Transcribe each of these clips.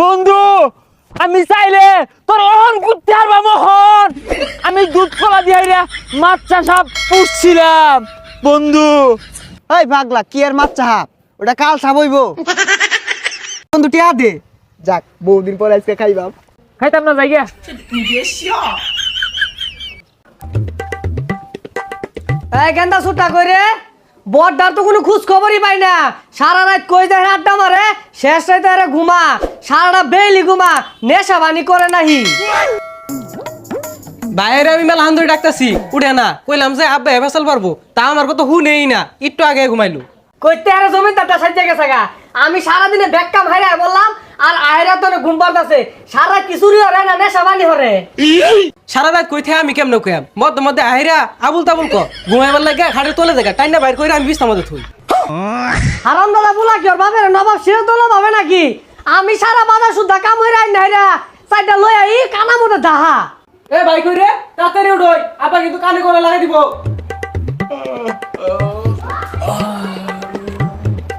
বন্ধু আমি চাইলে তোর অহন করতে পারবা মোহন। আমি দুধ কলা দিয়ে মাছ সাপ পুষছিলাম। বন্ধু। এই পাগলা কি আর মাছ চাহাব ওটা কাল সাবইব বন্ধু টিয়া দে। যাক বহুদিন পরে আজকে খাইবাম। খাইতাম না জায়গা এই গেন্দা সুটা করে বড়দার তো কোনো খোঁজ খবরই পাই না। সারা রাত কই যায় আড্ডা মারে? শেষ রাতে আরে ঘুমা। সারাটা বেলি ঘুমা। নেশা বানি করে নাহি। বাইরে আমি মেলা হান্দুরি ডাকতাছি। উঠে না। কইলাম যে আব্বা ফেসাল পারব। তা আমার কথা হু নেই না। একটু আগে ঘুমাইলো। কইতে আরে জমিদারটা সাজে গেছে গা। আমি সারাদিনে ব্যাককাম হাইরা বললাম আর আহেরা তো ঘুম পারতাছে সারা কিছুরই হরে না নেশা বানি হরে সারা রাত কই থেকে আমি কেমনে কইয়াম? মধ্যে মধ্যে আহিরা আবুল তাবুল ক ঘুমাইবার লাগে খাটে তোলে দেখা টাইনা বাইর করে আমি বিছনা মধ্যে থুই। হারাম দাদা বুলা কি ওর বাপের নবাব সেও তো ভাবে নাকি? আমি সারা বাজার সুদ্ধা কাম হইরা হাইরা চারটা লই আই কানা মতো দাহা। এ ভাই কই রে? তাড়াতাড়ি উঠোই। আব্বা কিন্তু কানে করে লাগাই দিব।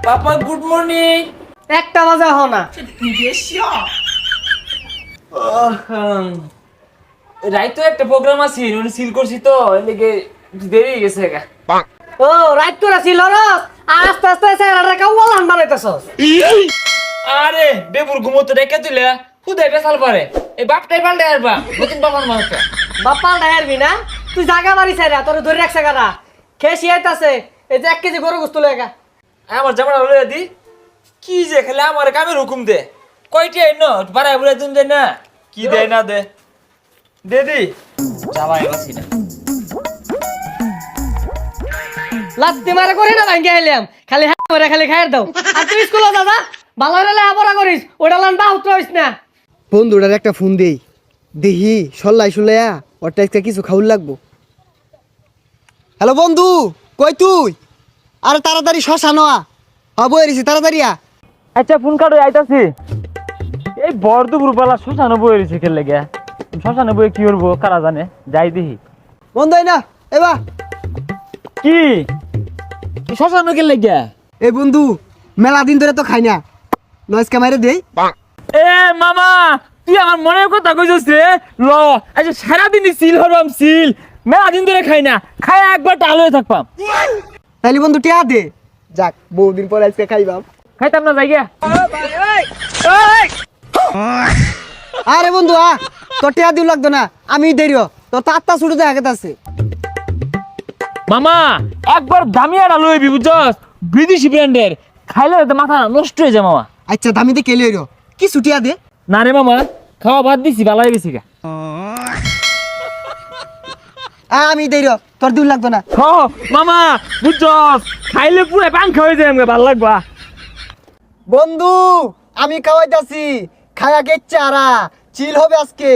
Papa good morning. একটা বাজে হ না। রাইতো একটা প্রোগ্রাম আছে উনি সিল করছি তো এদিকে দেরি হয়ে গেছে গা। ও রাইট করে ছিল রস আস্তে আস্তে চেহারাটা কাউয়ালান বানাইতেছস আরে বেবুর ঘুমোতে রেখে দিলে খুদাই পেশাল পারে। এই বাপটাই পাল্টে আসবা নতুন বাবার মানুষটা। বাপ্পা ডায়ারবি না? তুই জাগা মারি চাইরা তোর ধরে রাখছে গানা খেয়ে শিয়াইতাছে এই যে এক কেজি গরু গুস্ত লেগা আমার জামাটা লইয়া দি। কি যে খেলে আমার কামের হুকুম দে। কয়টি আইন বাড়াই বুড়াই তুমি দেয় না। কি দেয় না দে। দে দি যাবা না লাত্তি মারে করি না ভাঙ্গে আইলাম। খালি হ্যাঁ করে খালি দাও। আর তুই স্কুলে দাদা ভালো হলে আবরা করিস ওটা লান বাহুত রইস না। বন্ধুটার একটা ফোন দেই। দেহি সল্লাই সুলাইয়া ওরটা আজকে কিছু খাউল লাগবো। হ্যালো বন্ধু কই তুই? আরে তাড়াতাড়ি শশা নোয়া। হ্যাঁ বই রেছি তাড়াতাড়ি আ আচ্ছা ফোন কাটো আইতাছি। এই বড় দুপুর বেলা শ্মশানে বয়ে রয়েছে খেলে গে শ্মশানে বই কি করব? কারা জানে? যাই দেখি। বন্ধু না এবা কি? শ্মশানে গেলে গে এ বন্ধু মেলা দিন ধরে তো খাই না। নয়েস ক্যামেরা দেই এ মামা তুই আমার মনের কথা কইছিস রে? ল আচ্ছা সারাদিনই সিল হরবাম সিল। মেলা দিন ধরে খাই না। খাই একবার টাল হয়ে থাকবাম। তাইলে বন্ধু টিয়া দে। যাক বহুদিন পরে আজকে খাইবাম। খাইতাম না যাই গিয়া। আরে বন্ধু আ। তোর টিয়া দিও লাগতো না আমি দেরিও তোর তাত্তা ছুটে দেখা আছে। মামা একবার দামি বুঝছস? বিদেশি ব্র্যান্ডের। খাইলে তো মাথা নষ্ট হয়ে যায় মামা। আচ্ছা দামি দিয়ে কেলে হইরো কি ছুটিয়া দে? না রে মামা খাওয়া বাদ দিছি ভালো গেছি গা। আমি দেরিও তোর দিও লাগতো না। হ মামা বুঝছস? খাইলে পুরো পাঙ্খা হয়ে যায় আমাকে ভালো লাগবা। বন্ধু আমি খাওয়াইতাছি। খায়া গেচ্ছে আরা চিল হবে আজকে।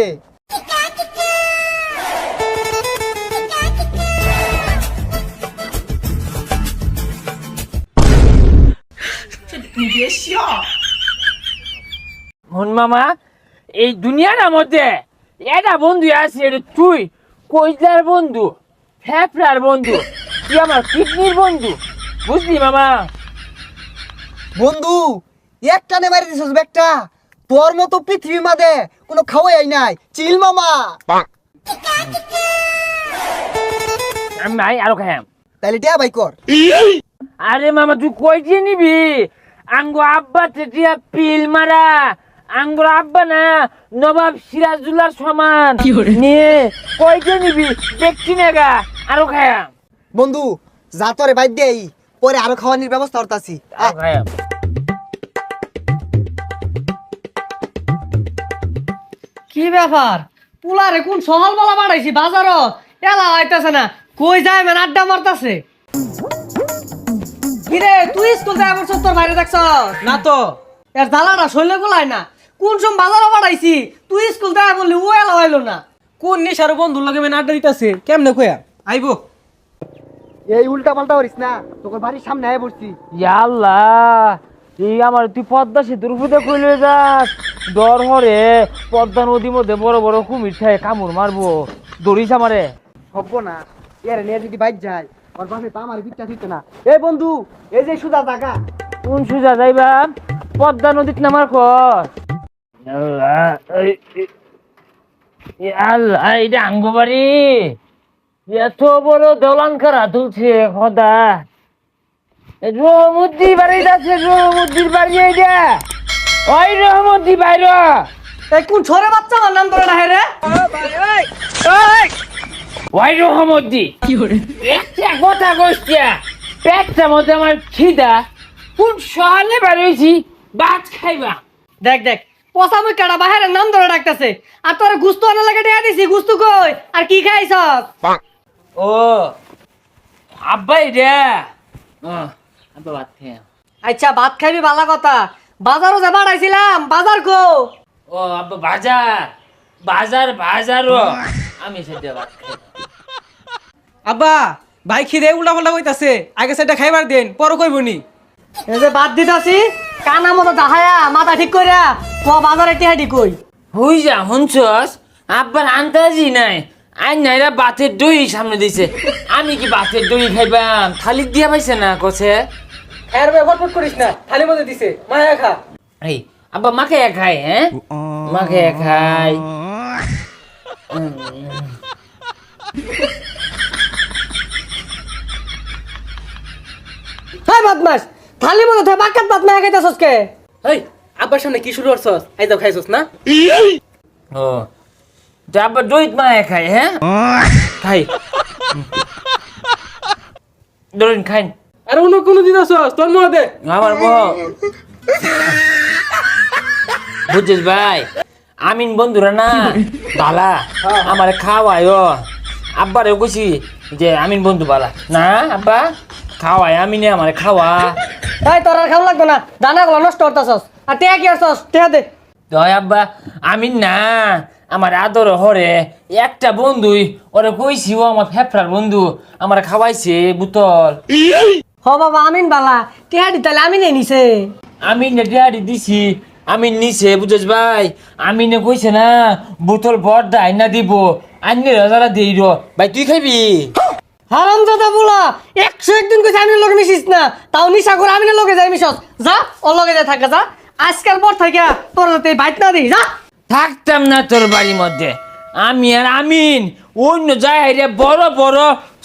মন মামা এই দুনিয়ার মধ্যে এটা বন্ধু আছে এটা তুই কইজার বন্ধু ফ্যাফড়ার বন্ধু তুই আমার কিডনির বন্ধু বুঝলি মামা? বন্ধু একটা নে মারি দিছস ব্যাগটা। তোর মতো পৃথিবী মাঝে কোনো খাওয়াই নাই। চিল মামা। আমি নাই আরও খাইম তাইলে টিয়া ভাই কর। আরে মামা তুই কই দিয়ে নিবি? আঙ্গো আব্বা পিল মারা। আঙ্গুর আব্বা না নবাব সিরাজুল্লার সমান। নিয়ে কই দিয়ে নিবি? দেখছি না গা আরও খায়াম বন্ধু যা তোরে বাইর দেই পরে আরও খাওয়ানির ব্যবস্থা করতাছি। কি ব্যাপার? পুলারে কোন সহল বলা বাড়াইছি বাজারত? এলা হইতাছে না কই যায় মানে আড্ডা মারতাছে? কিরে তুই স্কুল যায় বলছ তোর বাইরে দেখছ না তো এর জ্বালাটা শৈলে গোলাই না। কোন সম বাজারও বাড়াইছি তুই স্কুল যায় বললি ও এলা হইল না। কোন নিশার বন্ধুর লগে মেন আড্ডা দিতাছে কেমনে কইয়া আইবো। এই উল্টা পাল্টা করিস না তোর বাড়ির সামনে আয় বসছি। আল্লাহ এই আমার তুই পদ্মা সেতুর উপরে কইলে যাস। ডর হরে পদ্মা নদীর মধ্যে বড় বড় কুমির থাকে কামড় মারবো। দড়িস আমারে। হব না। এর নিয়ে যদি বাইক যায় ওর বাসে তো আমার বিচ্ছা দিত না। এই বন্ধু এই যে সুদা টাকা কোন সুজা যাইবা? পদ্মা নদীত নামার কর আল্লাহ আল্লাহ এটা আঙ্গবাড়ি। এত বড় দলান খারা তুলছে খদা। রহমুদ্দি বাড়ি আছে রহমুদ্দির বাড়ি এইটা ওই রহমুদ্দি বাইর এই কোন ছোরে বাচ্চা আমার নাম ধরে না হে রে? ওই রহমুদ্দি একটা কথা কইছিয়া পেটটা মধ্যে আমার খিদা। কোন সহালে বাড়িয়েছি ভাত খাইবা। দেখ দেখ পচা মুখ কাটা বাহিরের নাম ধরে ডাকতেছে। আর তোর গুস্তু আনা লাগে টিয়া দিছি গুস্তু কই? আর কি খাইছ ও আব্বা এটা ও আব্বা ভাত খাই আচ্ছা ভাত খাইবি ভালো কথা। বাজারও যে বাড়াইছিলাম বাজার কো? ও আব্বা বাজার। বাজার বাজারও। আমি সেটা ভাত খাই আব্বা ভাই খিদে উল্টা পাল্টা কইতাছে। আগে সেটা খাইবার দেন পরে কইবনি। এই যে বাদ দিতাছি কানা মতো দাহায়া মাথা ঠিক কইরা ক বাজারে টিহাডি কই। হই যা হুনছস আব্বার আন্দাজি নাই। আই নাইরা বাতের দই সামনে দিছে। আমি কি বাতের দই খাইবাম? থালি দিয়া পাইছে না কছে? খায়ের ভাই ফটফট করিস না। থালি মধ্যে দিছে। মায়া খা। এই আব্বা মাকে খাই হ্যাঁ? মাকে খাই। হ্যাঁ বদমাস! থালি মতো থে বাকাত বাত না খাইতাছস কে? এই আব্বার সামনে কি শুরু করছস? এই যাও খাইছস না? ও তো আব্বা দইত মায়ে খাই হ্যাঁ? খাই। ধরুন খাইন। আর অন্য কোনো দিন আসছস তোর মনে দে। আমার বউ। বুঝছিস ভাই? আমিন বন্ধুরা না? বালা আমার খাওয়ায় আব্বারে কইছি যে আমিন বন্ধু বালা। না আব্বা? খাওয়ায় আমিনে আমার খাওয়া। তাই তোর আর খাওয়া লাগবে না। দানা গুলো নষ্ট করতাছস। আর টিয়া কি আসছস টিয়া দে। দয় আব্বা আমিন না আমার আদর হরে। একটা বন্ধুই ওরে কইছি ও আমার ফেফড়ার বন্ধু আমার খাওয়াইছে বুতল। হ বাবা আমিন বালা। টিহাডি তাহলে আমি নিয়ে নিছে। আমি নেটিয়ারি দিছি আমি নিছে বুঝছ ভাই? আমি নে কইছে না বোতল বড় আইনা দিব আইনে রাজারা দেই র। ভাই তুই খাবি হারাম দাদা বলা একশো একদিন কইছে আমি লগে মিশিস না তাও নিশা করে আমি লগে যাই মিশস। যা ও লগে যাই থাকে যা। আজকাল পর থেকে তোর যাতে বাইট না দিই যা। থাকতাম না তোর বাড়ির মধ্যে। আমি আর আমিন অন্য জায়গায় বড় বড়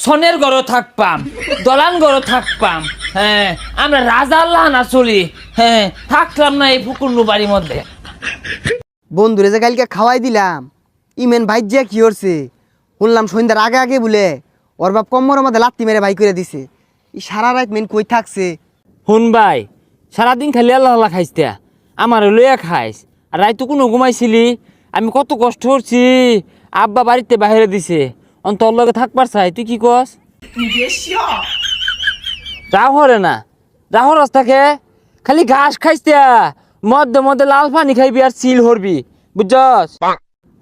সনের ঘরও থাকপাম দলান ঘরও থাকপাম হ্যাঁ আমরা রাজার লাহানা চলি হ্যাঁ থাকতাম না এই ফুকুন্নু বাড়ির মধ্যে। বন্ধুরে যে কালকে খাওয়াই দিলাম ইমেন ভাই যে কি করছে? শুনলাম সন্ধ্যার আগে আগে বলে ওর বাপ কম্মর মধ্যে লাত্তি মেরে ভাই করে দিছে। ই সারা রাত মেন কই থাকছে? শুন ভাই সারাদিন খালি আল্লাহ আল্লাহ খাইস তা আমার লইয়া খাইস। আর রাইতো কোনো ঘুমাইছিলি? আমি কত কষ্ট করছি। আব্বা বাড়িতে বাইরে দিছে। অন তোর লগে থাকবার চাই তুই কি কস? রাহ হরে না। রাহ রাস্তাকে খালি ঘাস খাইস তা মধ্যে মধ্যে লাল পানি খাইবি আর চিল হরবি। বুঝছস?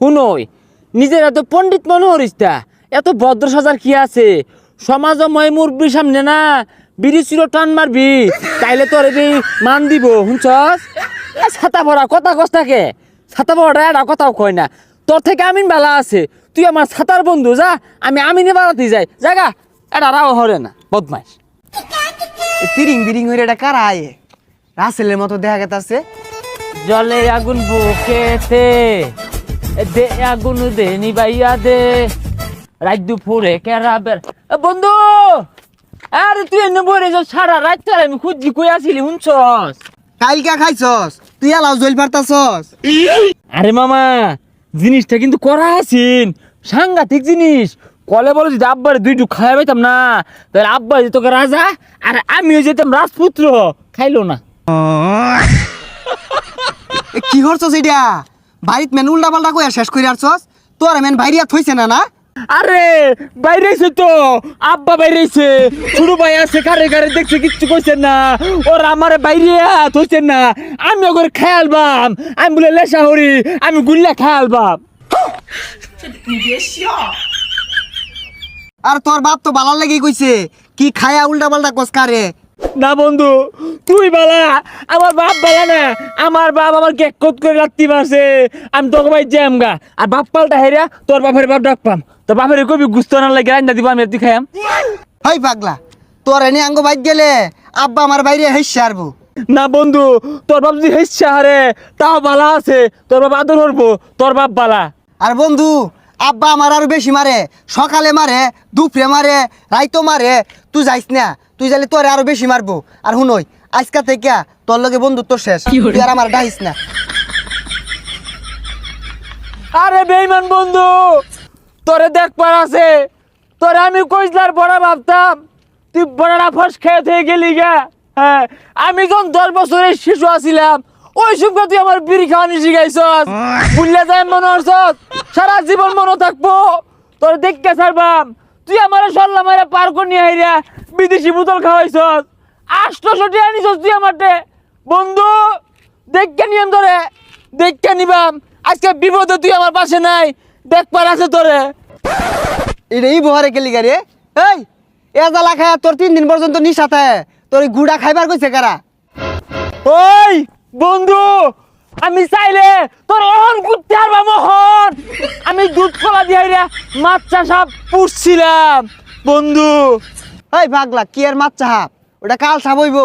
শুনই নিজের এত পণ্ডিত মনে হরিস তা এত ভদ্র সাজার কি আছে? সমাজময় মুরব্বীর সামনে না বিড়ি চির টান মারবি। তাইলে তোর মান দিব শুনছস? ছাতা ভরা কথা কস থাকে ছাতা ভরা এটা কথাও কয় না। তোর থেকে আমিন বালা আছে। তুই আমার ছাতার বন্ধু, যা। আমি আমিনে বাড়াতে যাই। জাগা এটা রাও হরে না। বদমাইশ। এ তিরিং বিরিং হয়ে এটা কারা আয়ে? রাসেলের মতো দেখা গেতাছে। জলে আগুন বুকেতে দে আগুন দে নিবাইয়া দে। রাত দুপুরে কেরা বের এ বন্ধু! আরে তুই এনে বলে সারা রাত আমি খুঁজি কই আসিলি, শুনছস? কালকা খাইছস? তুই আলাও জল পারতাছস। আরে মামা জিনিসটা কিন্তু করা আছিন সাংঘাতিক জিনিস। কলে বলো যদি আব্বার দুইটু খাওয়া পাইতাম না তাহলে আব্বা যেত রাজা আর আমিও যেতাম রাজপুত্র। খাইলো না। কি করছস এটা? বাড়িত মেন উল্টা পাল্টা কইয়া শেষ করে আসছস? তোর মেন বাইরিয়া থইছে না না? আরে, বাইরেছে তো। আব্বা বাইরেছে। ছোট ভাই আছে কারে কারে দেখছে, কিচ্ছু না। ওরা আমার বাইরে থইছেন না। আমি খেয়ালবাম। আমি বলে লেসা হরি, আমি গুল্লা খেয়ালবাম। আর তোর বাপ তো বালার লাগি কইছে, কি খায়া উল্টা পাল্টা কস কারে? না বন্ধু তুই বালা আমার বাপ বালা না আমার বাপ আমার কেক কত করে রাত্রি মারছে আমি তোকে ভাই জ্যাম গা। আর বাপ পাল্টা হেরা তোর বাপের বাপ ডাক পাম। তোর বাপের কবি গুস্ত না লাগে রান্না দিব আমি তুই খাইয়াম হই পাগলা তোর এনে আঙ্গ বাইক গেলে আব্বা আমার বাইরে হেসে আরবো না বন্ধু তোর বাপ যদি হেসছে হারে তাও বালা আছে তোর বাপ আদর করব তোর বাপ বালা। আর বন্ধু আব্বা আমার আরও বেশি মারে সকালে মারে দুপুরে মারে রাইতো মারে তুই যাইস না তুই যাইলে তোরে আরও বেশি মারবো। আর শুনই আজকা থেকে তোর লগে বন্ধুত্ব শেষ। তুই আর আমার ডাইস না। আরে বেইমান বন্ধু তোরে দেখবার আছে। তোরে আমি কইসলার বড় ভাবতাম তুই বড়রা ফস খেয়ে থেকে গেলি গা। হ্যাঁ আমি যখন দশ বছরের শিশু আছিলাম ওই সঙ্গে তুই আমার বিড়ি খাওয়ানি শিখাইছস। বুঝলে যায় মনে হচ্ছস? সারা জীবন মনে থাকব। তোর দেখতে ছাড়বাম। তুই আমার সল্লা মারে পার করে নিয়ে আইরা বিদেশি বোতল খাওয়াইছস? আষ্টশো টাকা নিছস তুই আমারটে। বন্ধু দেখকে নিয়ম ধরে দেখকে নিবাম। আজকে বিপদে তুই আমার পাশে নাই দেখবার আছে তোরে। এই বহারে গেলি গাড়ি এই এ জ্বালা খায় তোর তিন দিন পর্যন্ত নিশা থাকে তোর গুড়া খাইবার কইছে কারা? ওই বন্ধু আমি চাইলে তোর অহন করতে পারবা মোহন। আমি দুধ কলা দিয়ে রে মাছ সাপ পুষছিলাম বন্ধু। এই পাগলা, কি আর মাছ সাপ? ওটা কাল সাবইব